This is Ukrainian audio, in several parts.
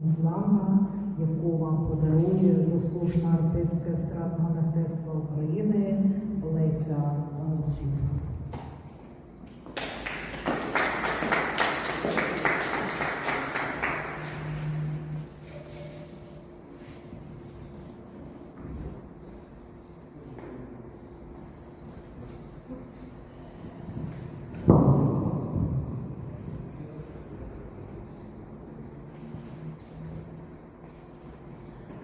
Славна, яку вам подарує заслужена артистка естрадного мистецтва України Леся Голубців.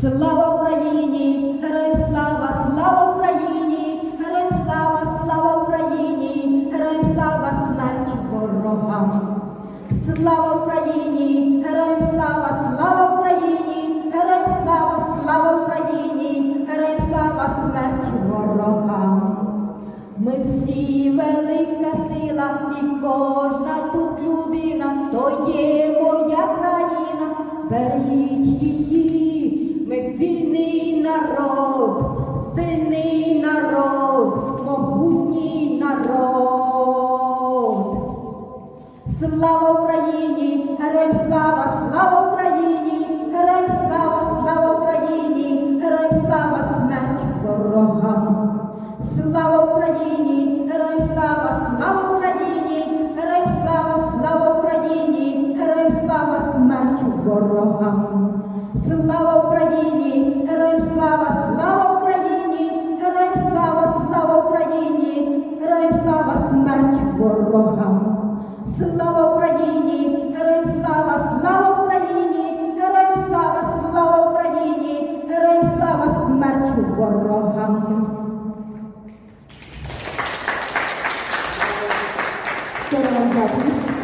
Слава Україні, героям слава, слава Україні, героям слава, слава Україні, героям слава! Смерть ворогам. Слава Україні, героям слава, слава Україні, героям слава, слава Україні, героям слава! Смерть ворогам. Ми всі велика сила, і кожна тут людина, то є моя країна, бережіть її. Вільний народ, сильний народ, могутній народ. Слава Україні, героям слава, слава Україні, героям слава, слава Україні, героям слава! Смерть ворогам. Слава Україні, героям слава, слава Україні, героям слава, слава Україні, героям слава! Смерть ворогам. Слава Україні, смерть ворогам. Щиро вам дякую.